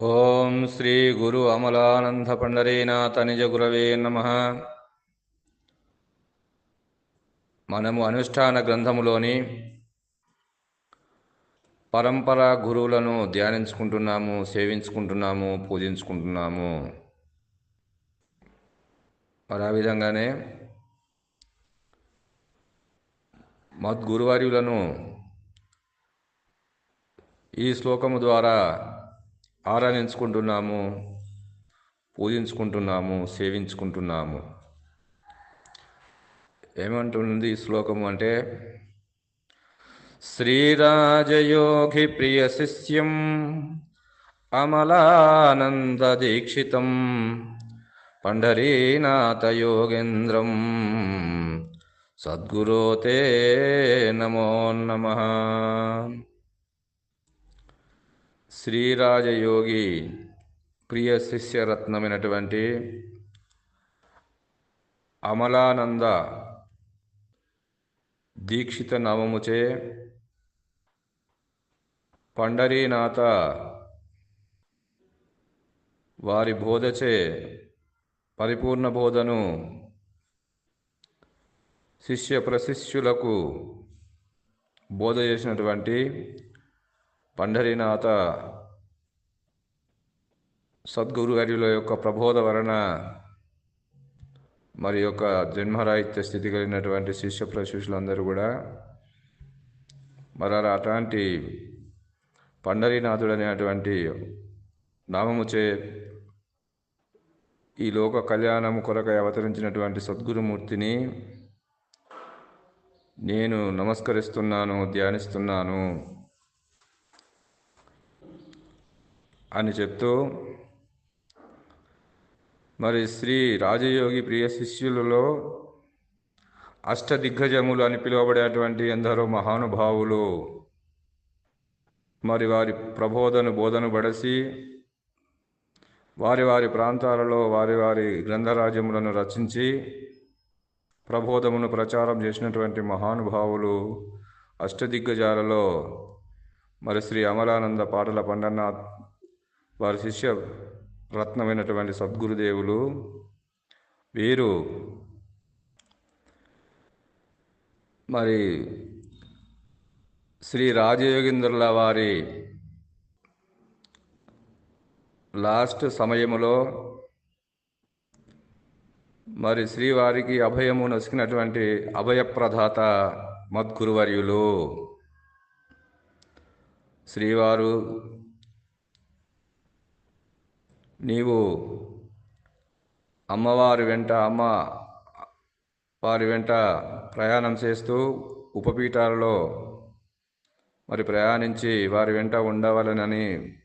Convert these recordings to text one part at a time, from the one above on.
ఓం శ్రీ గురు అమలానంద పండరీనాథ నిజ గురవే నమ. మనము అనుష్ఠాన గ్రంథములోని పరంపర గురువులను ధ్యానించుకుంటున్నాము సేవించుకుంటున్నాము పూజించుకుంటున్నాము. మరి ఆ విధంగానే మద్గురువార్యులను ఈ శ్లోకము ద్వారా ఆరాధించుకుంటున్నాము పూజించుకుంటున్నాము సేవించుకుంటున్నాము. ఏమంటుంది ఈ శ్లోకము అంటే శ్రీరాజయోగి ప్రియ శిష్యం అమలానంద దీక్షితం పండరీనాథ యోగేంద్రం సద్గురోతే నమో నమః. శ్రీరాజయోగి ప్రియ శిష్యరత్నమైనటువంటి అమలానంద దీక్షిత నామముచే పండరీనాథ వారి బోధచే పరిపూర్ణ బోధను శిష్య ప్రశిష్యులకు బోధ చేసినటువంటి పండరీనాథ సద్గురు యొక్క ప్రబోధ వలన మరి యొక్క జన్మరాహిత్య స్థితి కలిగినటువంటి శిష్య ప్రశిష్యులందరూ కూడా మరి అట్లాంటి పండరీనాథుడు అనేటువంటి నామముచే ఈ లోక కళ్యాణము కొరకై అవతరించినటువంటి సద్గురుమూర్తిని నేను నమస్కరిస్తున్నాను ధ్యానిస్తున్నాను. అని చెప్తూ మరి శ్రీ రాజయోగి ప్రియ శిష్యులలో అష్టదిగ్గజములు అని పిలువబడేటువంటి ఎందరో మహానుభావులు మరి వారి ప్రబోధను బోధను బడసి వారి వారి ప్రాంతాలలో వారి వారి గ్రంథరాజ్యములను రచించి ప్రబోధమును ప్రచారం చేసినటువంటి మహానుభావులు అష్టదిగ్గజాలలో మరి శ్రీ అమలానంద పాటల పండనాథ్ వారి శిష్య రత్నమైనటువంటి సద్గురుదేవులు వీరు మరి శ్రీ రాజయోగేంద్రుల వారి లాస్ట్ సమయంలో మరి శ్రీవారికి అభయము నసికినటువంటి అభయప్రదాత మద్గురువర్యులు. శ్రీవారు నీవు అమ్మవారి వెంట అమ్మ వారి వెంట ప్రయాణం చేస్తూ ఉపపీఠాలలో మరి ప్రయాణించి వారి వెంట ఉండవలనని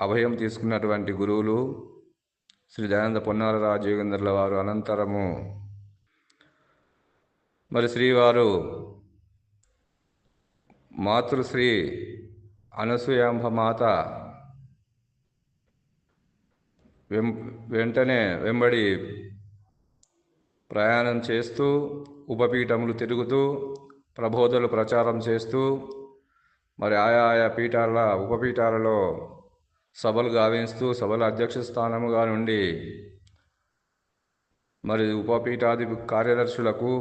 అభయం తీసుకున్నటువంటి గురువులు శ్రీ దయానంద పొన్నాల రాజయోగేంద్రుల వారు అనంతరము. మరి శ్రీవారు మాతృశ్రీ అనసూయాంబ మాత వెం వెంటనే వెంబడి ప్రయాణం చేస్తూ ఉపపీఠములు తిరుగుతూ ప్రబోధలు ప్రచారం చేస్తూ మరి ఆయా ఆయా పీఠాల ఉపపీఠాలలో సభలు గావిస్తూ సభల అధ్యక్ష స్థానముగా నుండి మరి ఉపపీఠాది కార్యదర్శులకు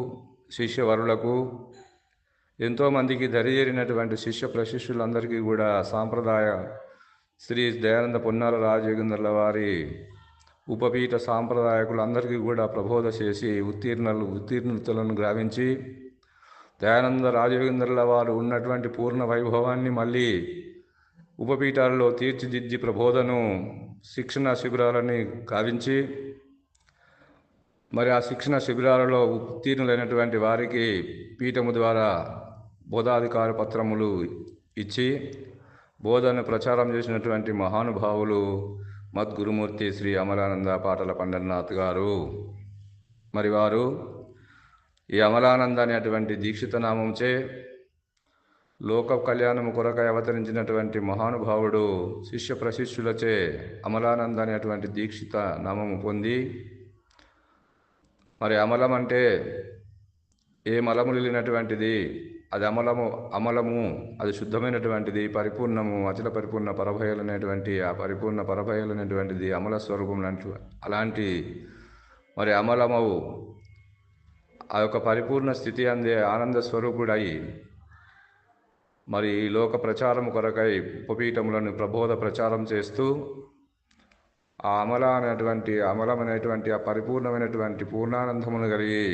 శిష్యవరులకు ఎంతోమందికి దరిజేరినటువంటి శిష్య ప్రశిష్యులందరికీ కూడా సాంప్రదాయ శ్రీ దయానంద పొన్నాల రాజయోగేంద్రుల వారి ఉపపీఠ సాంప్రదాయకులందరికీ కూడా ప్రబోధ చేసి ఉత్తీర్ణలు ఉత్తీర్ణతలను గ్రావించి దయానంద రాజయోగేంద్రుల వారు ఉన్నటువంటి పూర్ణ వైభవాన్ని మళ్ళీ ఉపపీఠాల్లో తీర్చిదిద్ది ప్రబోధను శిక్షణ శిబిరాలని గావించి మరి ఆ శిక్షణ శిబిరాలలో ఉత్తీర్ణులైనటువంటి వారికి పీఠము ద్వారా బోధాధికార పత్రములు ఇచ్చి బోధన ప్రచారం చేసినటువంటి మహానుభావులు మద్గురుమూర్తి శ్రీ అమలానంద పాటల పండరనాథ్ గారు. మరి వారు ఈ అమలానంద అనేటువంటి దీక్షిత నామంచే లోక కళ్యాణం కొరకై అవతరించినటువంటి మహానుభావుడు శిష్య ప్రశిష్యులచే అమలానంద అనేటువంటి దీక్షిత నామము పొంది మరి అమలం అంటే ఏ మలము లేనటువంటిది అది అమలము అమలము అది శుద్ధమైనటువంటిది పరిపూర్ణము అచల పరిపూర్ణ పరభయలనేటువంటి ఆ పరిపూర్ణ పరభయలనేటువంటిది అమల స్వరూపం లాంటి అలాంటి మరి అమలమవు. ఆ యొక్క పరిపూర్ణ స్థితి అందే ఆనంద స్వరూపుడై మరి ఈ లోక ప్రచారం కొరకై ఉపపీఠములను ప్రబోధ ప్రచారం చేస్తూ ఆ అమల అనేటువంటి అమలమైనటువంటి ఆ పరిపూర్ణమైనటువంటి పూర్ణానందమును కలిగి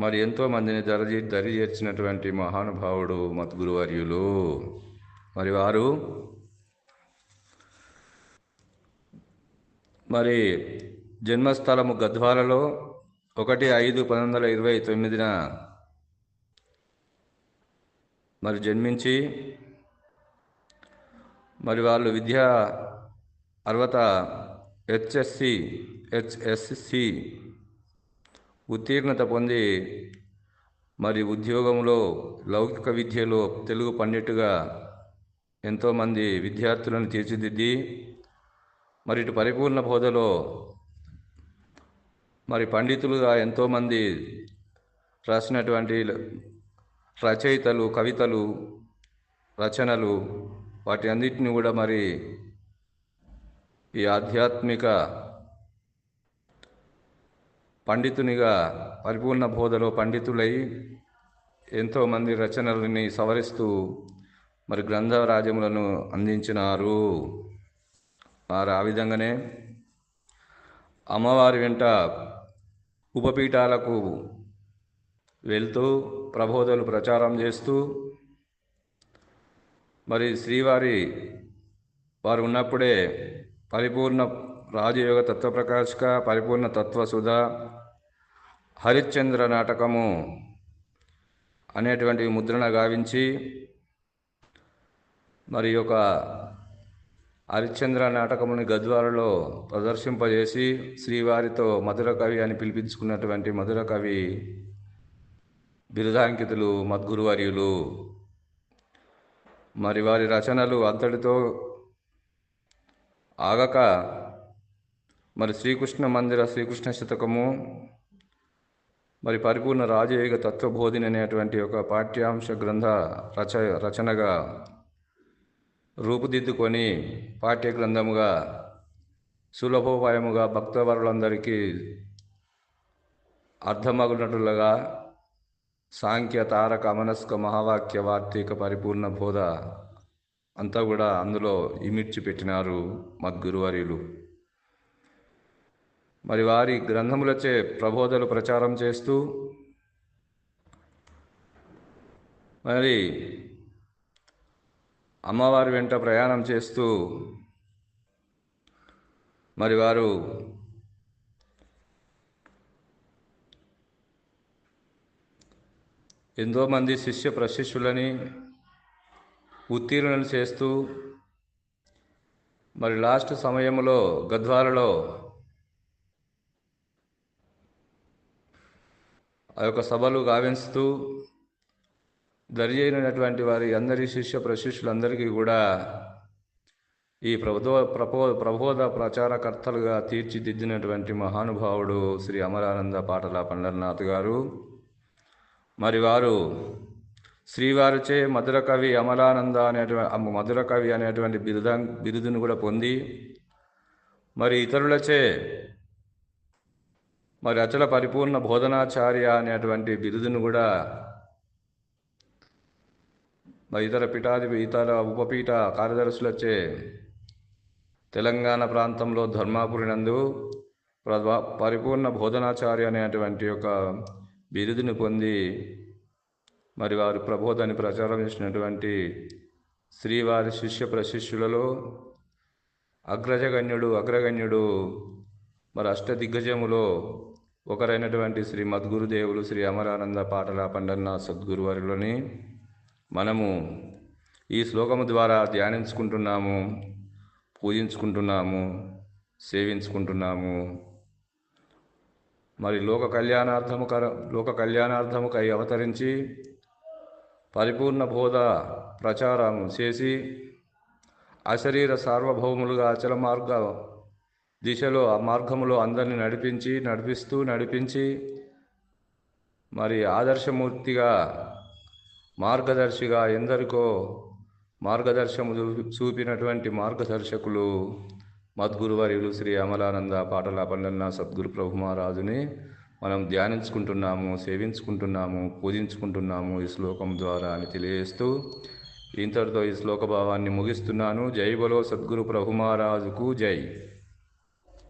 మరి ఎంతో మందిని దరి దరి చేర్చినటువంటి మహానుభావుడు మద్గురువర్యులు. మరి వారు? మరి జన్మస్థలము గద్వాలలో ఒకటి ఐదు పంతొమ్మిది వందల ఇరవై తొమ్మిదిన మరి జన్మించి మరి వాళ్ళు విద్యా అర్వత హెచ్ఎస్సి హెచ్ఎస్సి ఉత్తీర్ణత పొంది మరి ఉద్యోగంలో లౌకిక విద్యలో తెలుగు పండిట్టుగా ఎంతోమంది విద్యార్థులను తీర్చిదిద్ది మరి ఇటు పరిపూర్ణ బోధలో మరి పండితులుగా ఎంతోమంది రాసినటువంటి రచయితలు కవితలు రచనలు వాటి అన్నిటిని కూడా మరి ఈ ఆధ్యాత్మిక పండితునిగా పరిపూర్ణ బోధలో పండితులై ఎంతోమంది రచనలని సవరిస్తూ మరి గ్రంథరాజ్యములను అందించినారు. వారు ఆ విధంగానే అమ్మవారి వెంట ఉపపీఠాలకు వెళ్తూ ప్రబోధలు ప్రచారం చేస్తూ మరి శ్రీవారి వారు ఉన్నప్పుడే పరిపూర్ణ రాజయోగ తత్వప్రకాశక పరిపూర్ణ తత్వసుధ హరిశ్చంద్ర నాటకము అనేటువంటి ముద్రణ గావించి మరి యొక్క హరిశ్చంద్ర నాటకముని గద్వాలలో ప్రదర్శింపజేసి శ్రీవారితో మధుర కవి అని పిలిపించుకున్నటువంటి మధుర కవి బిరుదాంకితులు మద్గురువర్యులు మరి వారి రచనలు అంతటితో ఆగక మరి శ్రీకృష్ణ మందిర శ్రీకృష్ణ శతకము మరి పరిపూర్ణ రాజయోగ తత్వబోధిని అనేటువంటి ఒక పాఠ్యాంశ గ్రంథ రచ రచనగా రూపుదిద్దుకొని పాఠ్య గ్రంథముగా సులభోపాయముగా భక్తవరులందరికీ అర్థమగునట్లుగా సాంఖ్య తారక మనస్క మహావాక్య వార్తీక పరిపూర్ణ బోధ అంతా కూడా అందులో ఇమిడ్చి పెట్టినారు మద్గురువర్యులు. మరి వారి గ్రంథములచే ప్రబోధలు ప్రచారం చేస్తూ మరి అమ్మవారి వెంట ప్రయాణం చేస్తూ మరి వారు ఎంతోమంది శిష్య ప్రశిష్యులని ఉత్తీర్ణలు చేస్తూ మరి లాస్ట్ సమయంలో గద్వాలలో ఆ యొక్క సభలు గావించుతూ దరి అయినటువంటి వారి అందరి శిష్య ప్రశిష్యులందరికీ కూడా ఈ ప్రబోధ ప్రబో ప్రబోధ ప్రచారకర్తలుగా తీర్చిదిద్దినటువంటి మహానుభావుడు శ్రీ అమరానంద పాటల పండర్నాథ్ గారు. మరి వారు శ్రీవారిచే మధుర కవి అమలానంద అనేటువంటి మధుర కవి అనేటువంటి బిరుద బిరుదును కూడా పొంది మరి ఇతరులచే మరి అచల పరిపూర్ణ బోధనాచార్య అనేటువంటి బిరుదును కూడా మరి ఇతర పీఠాది ఇతర ఉపపీఠ కార్యదర్శులచే తెలంగాణ ప్రాంతంలో ధర్మాపురి నందు పరిపూర్ణ బోధనాచార్య అనేటువంటి ఒక బిరుదుని పొంది మరి వారు ప్రబోధాన్ని ప్రచారం చేసినటువంటి శ్రీవారి శిష్య ప్రశిష్యులలో అగ్రజగణ్యుడు అగ్రగణ్యుడు మరి అష్టదిగ్గజములో ఒకరైనటువంటి శ్రీ మద్గురుదేవులు శ్రీ అమరానంద పాటల పండన్న సద్గురువారిలోని మనము ఈ శ్లోకము ద్వారా ధ్యానించుకుంటున్నాము పూజించుకుంటున్నాము సేవించుకుంటున్నాము. మరి లోక కళ్యాణార్థము కర లోక కళ్యాణార్థముకై అవతరించి పరిపూర్ణ బోధ ప్రచారం చేసి అశరీర సార్వభౌములుగా అచల మార్గ దిశలో ఆ మార్గములో అందరిని నడిపించి నడిపిస్తూ నడిపించి మరి ఆదర్శమూర్తిగా మార్గదర్శిగా ఎందరికో మార్గదర్శము చూ- చూపినటువంటి మార్గదర్శకులు మద్గురువర్యులు శ్రీ అమలానంద పాటల పల్లెన్న సద్గురు ప్రభు మహారాజుని మనం ధ్యానించుకుంటున్నాము సేవించుకుంటున్నాము పూజించుకుంటున్నాము ఈ శ్లోకం ద్వారా అని తెలియజేస్తూ ఇంతటితో ఈ శ్లోక భావాన్ని ముగిస్తున్నాను. జై బలో సద్గురు ప్రభు మహారాజుకు జై.